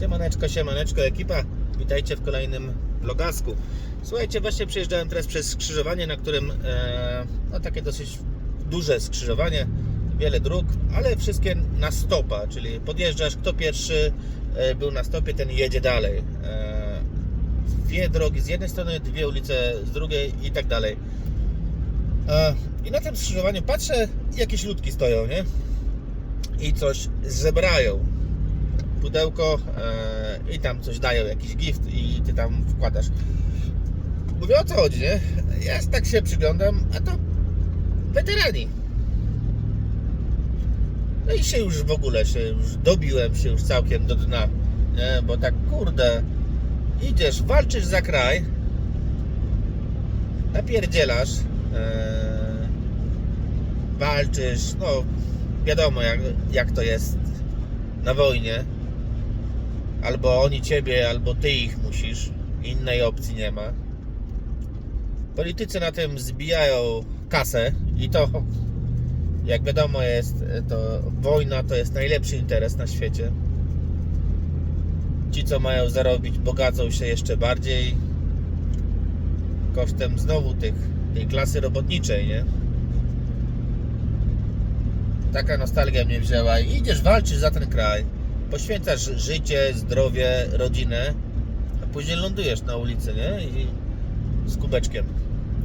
Siemaneczko, siemaneczko ekipa, witajcie w kolejnym vlogasku. Słuchajcie, właśnie przejeżdżałem teraz przez skrzyżowanie, na którym e, no takie dosyć duże skrzyżowanie, wiele dróg, ale wszystkie na stopa, czyli podjeżdżasz, kto pierwszy e, był na stopie, ten jedzie dalej. E, dwie drogi z jednej strony, dwie ulice z drugiej i tak dalej. E, I na tym skrzyżowaniu patrzę, jakieś ludki stoją, nie? I coś zebrają pudełko e, i tam coś dają, jakiś gift i ty tam wkładasz. Mówię o co chodzi, nie? Ja tak się przyglądam, a to weterani. No i się już w ogóle się już dobiłem się już całkiem do dna, nie? Bo tak kurde, idziesz, walczysz za kraj, napierdzielasz, e, walczysz, no wiadomo jak, jak to jest na wojnie. Albo oni ciebie, albo ty ich musisz. Innej opcji nie ma. Politycy na tym zbijają kasę i to, jak wiadomo jest, to wojna to jest najlepszy interes na świecie. Ci, co mają zarobić, bogacą się jeszcze bardziej kosztem znowu tych, tej klasy robotniczej, nie? Taka nostalgia mnie wzięła i idziesz, walczysz za ten kraj, poświęcasz życie, zdrowie, rodzinę, a później lądujesz na ulicy, nie? I z kubeczkiem.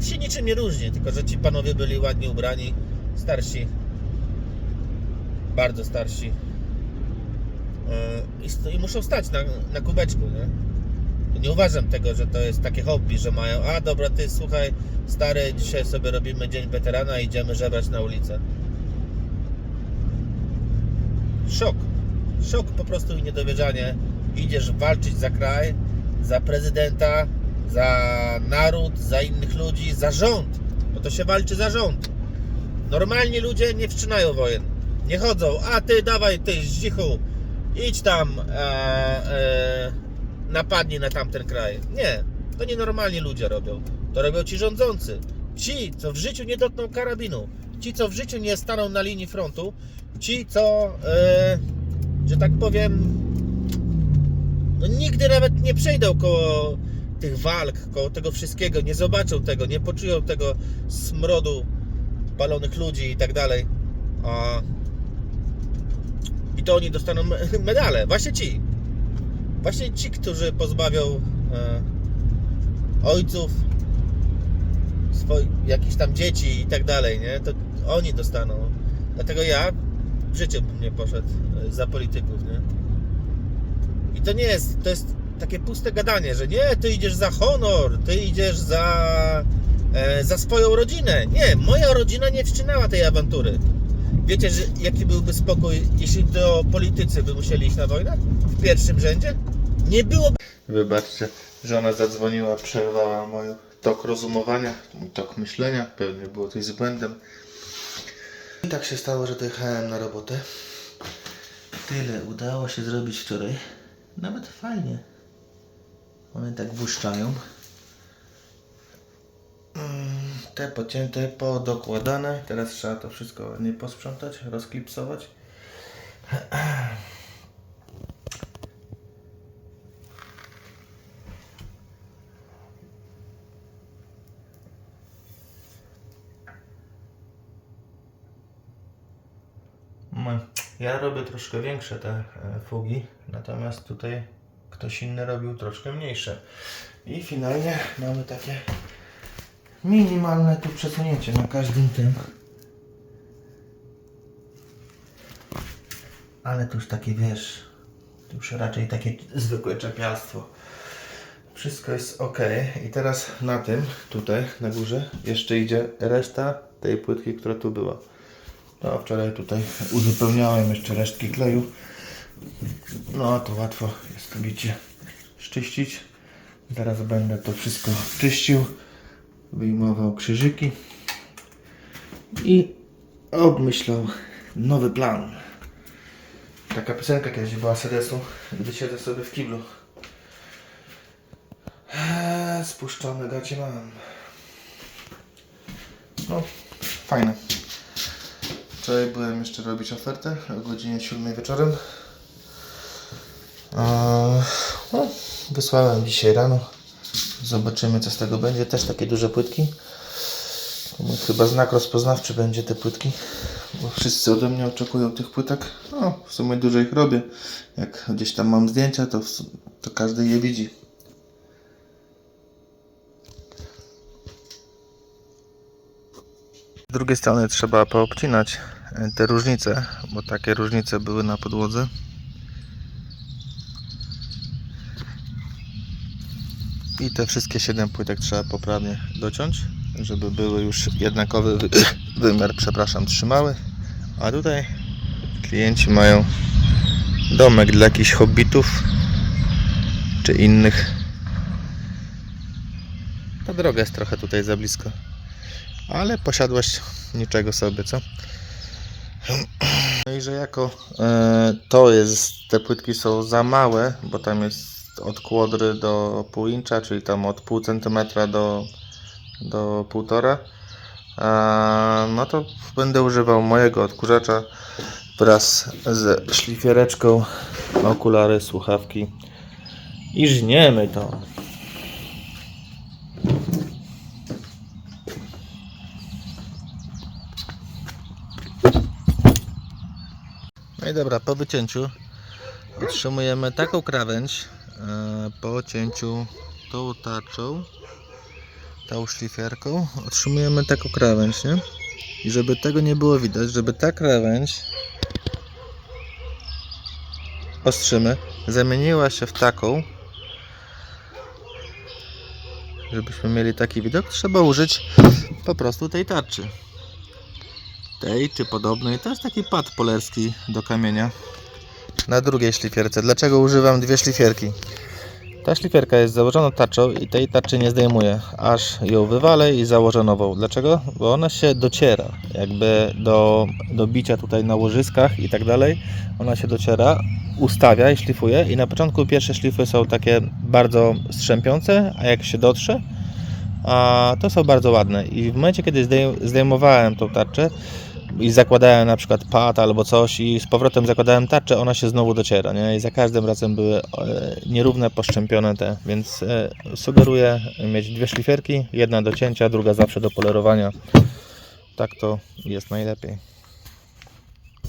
Się niczym nie różni, tylko że ci panowie byli ładnie ubrani, starsi, bardzo starsi. I, sto- I muszą stać na, na kubeczku, nie? Nie uważam tego, że to jest takie hobby, że mają, a dobra, ty słuchaj, stary, dzisiaj sobie robimy dzień weterana i idziemy żebrać na ulicę. Szok. Szok po prostu i niedowierzanie. Idziesz walczyć za kraj, za prezydenta, za naród, za innych ludzi, za rząd. Bo to się walczy za rząd. Normalni ludzie nie wszczynają wojen. Nie chodzą, a ty dawaj, ty zdzichu, idź tam, e, e, napadnij na tamten kraj. Nie, to nienormalni ludzie robią. To robią ci rządzący. Ci, co w życiu nie dotkną karabinu. Ci, co w życiu nie staną na linii frontu. Ci, co, e, tak powiem, no nigdy nawet nie przejdą koło tych walk, koło tego wszystkiego, nie zobaczą tego, nie poczują tego smrodu palonych ludzi i tak dalej. A... I to oni dostaną me- medale. Właśnie ci. Właśnie ci, którzy pozbawią e, ojców, swoich, jakichś tam dzieci i tak dalej, nie? To oni dostaną. Dlatego ja w życiu bym nie poszedł e, za polityków, nie? I to nie jest, to jest takie puste gadanie, że nie, ty idziesz za honor, ty idziesz za, e, za swoją rodzinę. Nie, moja rodzina nie wszczynała tej awantury. Wiecie, że jaki byłby spokój, jeśli to politycy by musieli iść na wojnę? W pierwszym rzędzie? Nie byłoby... Wybaczcie, żona zadzwoniła, przerwała mój tok rozumowania, tok myślenia, pewnie było coś z błędem. I tak się stało, że dojechałem na robotę. Tyle udało się zrobić wczoraj. Nawet fajnie. One tak błyszczają. Mm, Te pocięte, podokładane. Teraz trzeba to wszystko ładnie posprzątać, rozklipsować. No, Ja robię troszkę większe te e, fugi, natomiast tutaj ktoś inny robił troszkę mniejsze. I finalnie mamy takie minimalne tu przesunięcie na każdym tym. Ale to już takie wiesz, to już raczej takie zwykłe czepialstwo. Wszystko jest ok. I teraz na tym, tutaj na górze, jeszcze idzie reszta tej płytki, która tu była. No, wczoraj tutaj uzupełniałem jeszcze resztki kleju. No, to łatwo jest widzicie szczyścić. Teraz będę to wszystko czyścił, wyjmował krzyżyki i obmyślał nowy plan. Taka piosenka kiedyś była sedesu, gdy siedzę sobie w kiblu. Eee, Spuszczone gacie mam. No, fajne. Wczoraj byłem jeszcze robić ofertę o godzinie 7 wieczorem. No, wysłałem dzisiaj rano. Zobaczymy co z tego będzie. Też takie duże płytki. Chyba znak rozpoznawczy będzie te płytki. Bo wszyscy ode mnie oczekują tych płytek. No, w sumie dużo ich robię. Jak gdzieś tam mam zdjęcia, to, w su- to każdy je widzi. Z drugiej strony trzeba poobcinać te różnice, bo takie różnice były na podłodze. I te wszystkie 7 płytek trzeba poprawnie dociąć, żeby były już jednakowy wy- wymiar, przepraszam, trzymały. A tutaj klienci mają domek dla jakichś hobbitów czy innych. Ta droga jest trochę tutaj za blisko. Ale posiadłość niczego sobie, co? No i że jako e, to jest, te płytki są za małe, bo tam jest od kłodry do pół czyli tam od pół centymetra do, do półtora, no to będę używał mojego odkurzacza wraz z szlifiereczką, okulary, słuchawki i żniemy to. Dobra, po wycięciu otrzymujemy taką krawędź e, po cięciu tą tarczą, tą szlifierką, otrzymujemy taką krawędź, nie? I żeby tego nie było widać, żeby ta krawędź ostrzymy zamieniła się w taką, żebyśmy mieli taki widok, trzeba użyć po prostu tej tarczy. Tej czy podobnej. To jest taki pad polerski do kamienia na drugiej szlifierce. Dlaczego używam dwie szlifierki? Ta szlifierka jest założona tarczą i tej tarczy nie zdejmuję, aż ją wywalę i założę nową. Dlaczego? Bo ona się dociera, jakby do, do bicia tutaj na łożyskach i tak dalej. Ona się dociera, ustawia i szlifuje i na początku pierwsze szlify są takie bardzo strzępiące, a jak się dotrze, a to są bardzo ładne. I w momencie, kiedy zdej- zdejmowałem tą tarczę i zakładałem na przykład pad albo coś i z powrotem zakładałem tarczę, ona się znowu dociera, nie? I za każdym razem były e, nierówne, poszczępione te, więc e, sugeruję mieć dwie szlifierki, jedna do cięcia, druga zawsze do polerowania. Tak to jest najlepiej.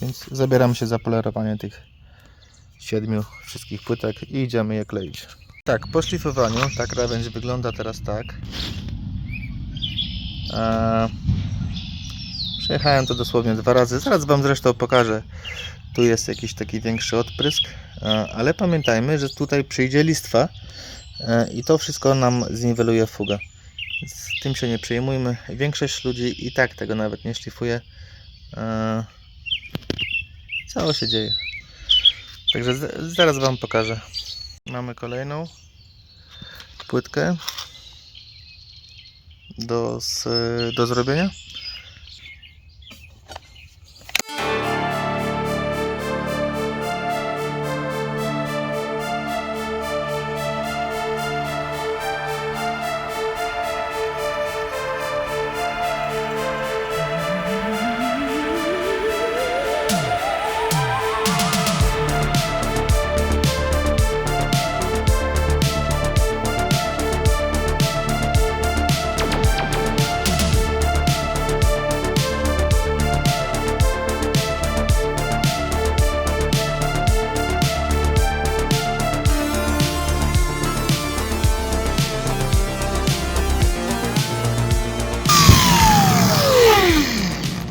Więc zabieram się za polerowanie tych siedmiu wszystkich płytek i idziemy je kleić. Tak, po szlifowaniu ta krawędź wygląda teraz tak. Eee, Przejechałem to dosłownie dwa razy. Zaraz Wam zresztą pokażę. Tu jest jakiś taki większy odprysk, e, ale pamiętajmy, że tutaj przyjdzie listwa e, i to wszystko nam zniweluje fugę. Więc tym się nie przejmujmy. Większość ludzi i tak tego nawet nie szlifuje. E, Cało się dzieje. Także z- zaraz Wam pokażę. Mamy kolejną płytkę do, z, do zrobienia.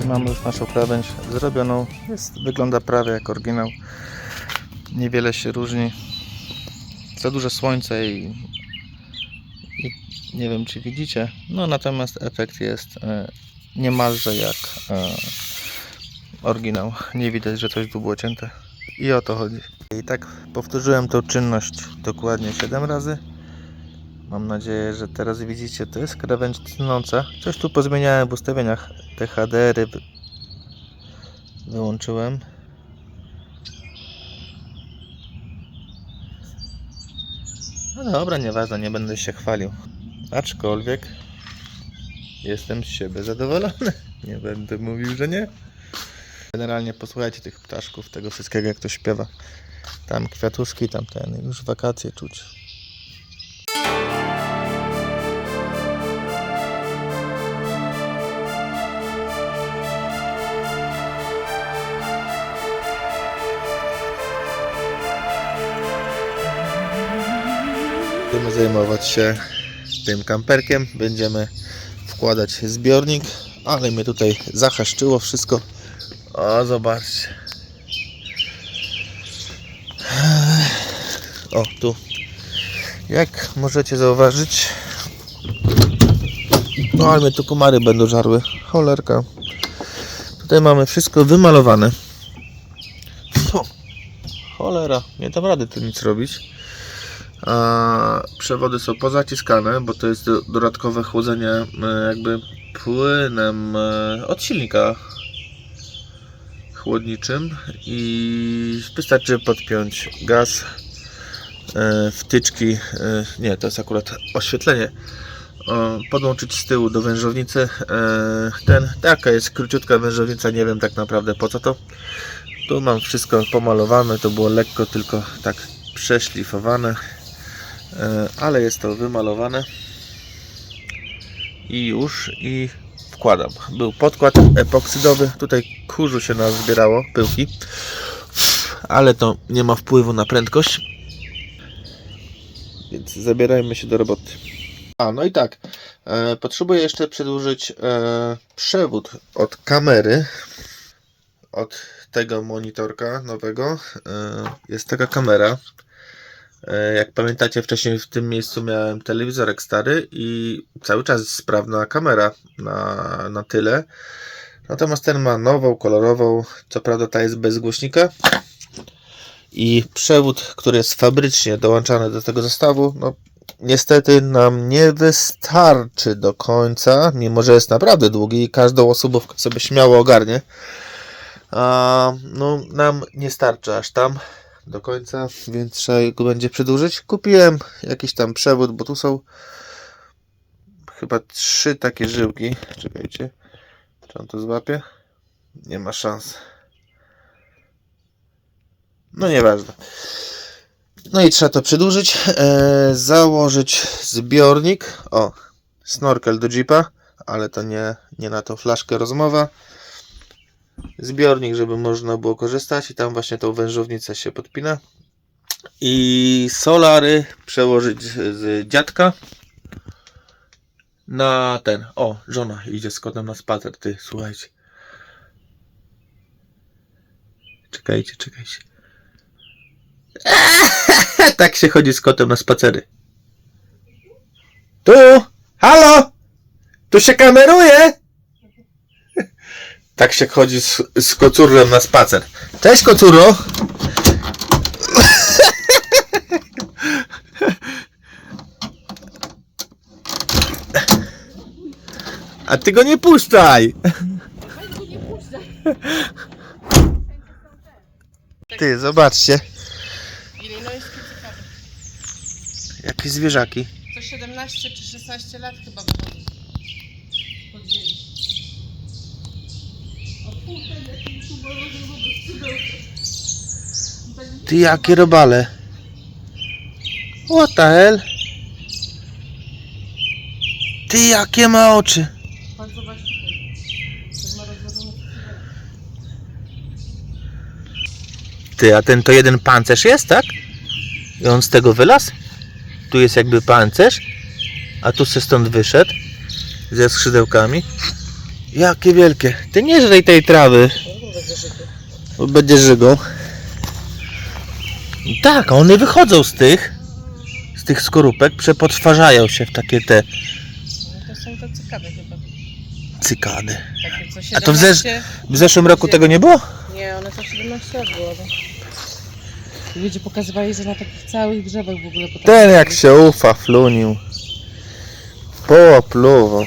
Mamy już naszą krawędź zrobioną. Jest, wygląda prawie jak oryginał. Niewiele się różni. Za duże słońce i, i nie wiem czy widzicie. No natomiast efekt jest e, niemalże jak e, oryginał. Nie widać, że coś tu było cięte. I o to chodzi. I tak powtórzyłem tą czynność dokładnie 7 razy. Mam nadzieję, że teraz widzicie, to jest krawędź tnąca. Coś tu pozmieniałem w ustawieniach. Te HDR-y wy- wyłączyłem. No dobra, nieważne, nie będę się chwalił. Aczkolwiek jestem z siebie zadowolony. Nie będę mówił, że nie. Generalnie posłuchajcie tych ptaszków, tego wszystkiego jak to śpiewa. Tam kwiatuszki, tam ten, już wakacje czuć. Będziemy zajmować się tym kamperkiem. Będziemy wkładać zbiornik, ale mnie tutaj zachaszczyło wszystko. O, zobaczcie. O, tu. Jak możecie zauważyć, no ale mnie tu komary będą żarły. Cholerka. Tutaj mamy wszystko wymalowane. Cholera, nie dam rady tu nic robić. Przewody są pozaciskane, bo to jest do- dodatkowe chłodzenie e, jakby płynem e, od silnika chłodniczym i wystarczy podpiąć gaz, e, wtyczki, nie, to jest akurat oświetlenie, podłączyć z tyłu do wężownicy. Ten, taka jest króciutka wężownica, nie wiem tak naprawdę po co to. Tu mam wszystko pomalowane, to było lekko tylko tak przeszlifowane, ale jest to wymalowane. I już i wkładam. Był podkład epoksydowy, tutaj kurzu się nazbierało, pyłki, ale to nie ma wpływu na prędkość, więc zabierajmy się do roboty. A, no i tak, e, potrzebuję jeszcze przedłużyć e, przewód od kamery, od tego monitorka nowego. E, jest taka kamera, E, Jak pamiętacie, wcześniej w tym miejscu miałem telewizorek stary i cały czas sprawna kamera na, na tyle. Natomiast ten ma nową, kolorową. Co prawda ta jest bez głośnika. I przewód, który jest fabrycznie dołączany do tego zestawu, no niestety nam nie wystarczy do końca, mimo że jest naprawdę długi i każdą osobówkę sobie śmiało ogarnie. A, no nam nie starczy aż tam do końca, więc trzeba go będzie przedłużyć. Kupiłem jakiś tam przewód, bo tu są chyba trzy takie żyłki. Czekajcie, czy on to złapie? Nie ma szans. No nieważne. No i trzeba to przedłużyć, e, założyć zbiornik. O, snorkel do jeepa, ale to nie, nie na tą flaszkę rozmowa zbiornik, żeby można było korzystać i tam właśnie tą wężownicę się podpina. I solary przełożyć z dziadka na ten, o, żona idzie z kotem na spacer, ty, słuchajcie. Czekajcie, czekajcie. Tak się chodzi z kotem na spacery. Tu, halo! Tu się kameruje tak się chodzi z, z kocurem na spacer. Cześć kocuro! A ty go nie puszczaj! Ty, zobaczcie, Ile jakie zwierzaki. Co 17 czy 16 lat chyba wychodzi. z Podziemi. O kurde, jaki tu morozowy skrzydełko. Ty, jakie robale. What the hell? Ty, jakie ma oczy. Ty, a ten to jeden pancerz jest, tak? I on z tego wylazł? Tu jest jakby pancerz, a tu se stąd wyszedł ze skrzydełkami. Jakie wielkie. Ty nie żrej tej trawy, bo będzie żygą. I Tak, one wychodzą z tych, z tych skorupek, przepotrwarzają się w takie te No to są te ciekawe chyba. cykady. Takie co 17... A to w zesz- W zeszłym roku tego nie było? Nie, one to 17 lat było. No. Ludzie pokazywali, że na takich całych drzewach w ogóle potrafią Ten jak się ufa, flunił. Poopluwał.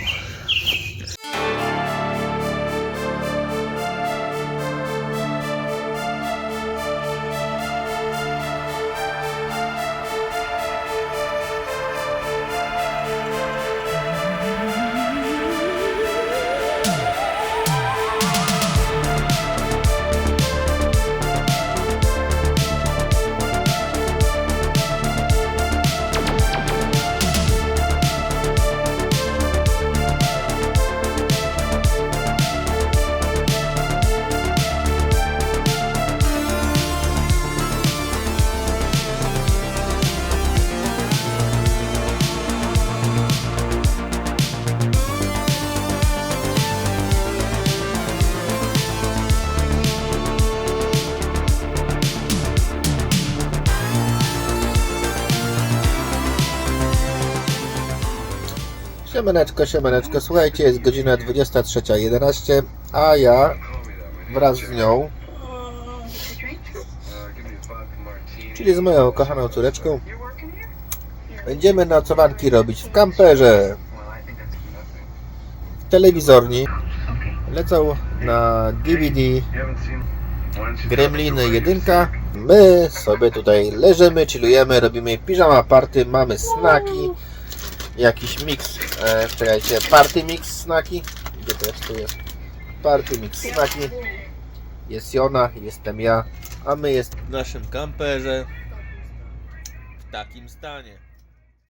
Siemaneczko, siemaneczko, słuchajcie, jest godzina 23.11, a ja wraz z nią, czyli z moją kochaną córeczką, będziemy nocowanki robić w kamperze. W telewizorni lecą na DVD Gremliny 1. My sobie tutaj leżymy, chillujemy, robimy piżama party, mamy snaki, jakiś mix, e, czekajcie, party mix snaki, gdzie to jest, tu jest, party mix snaki, jest Jona, jestem ja, a my jest w naszym kamperze. W takim stanie.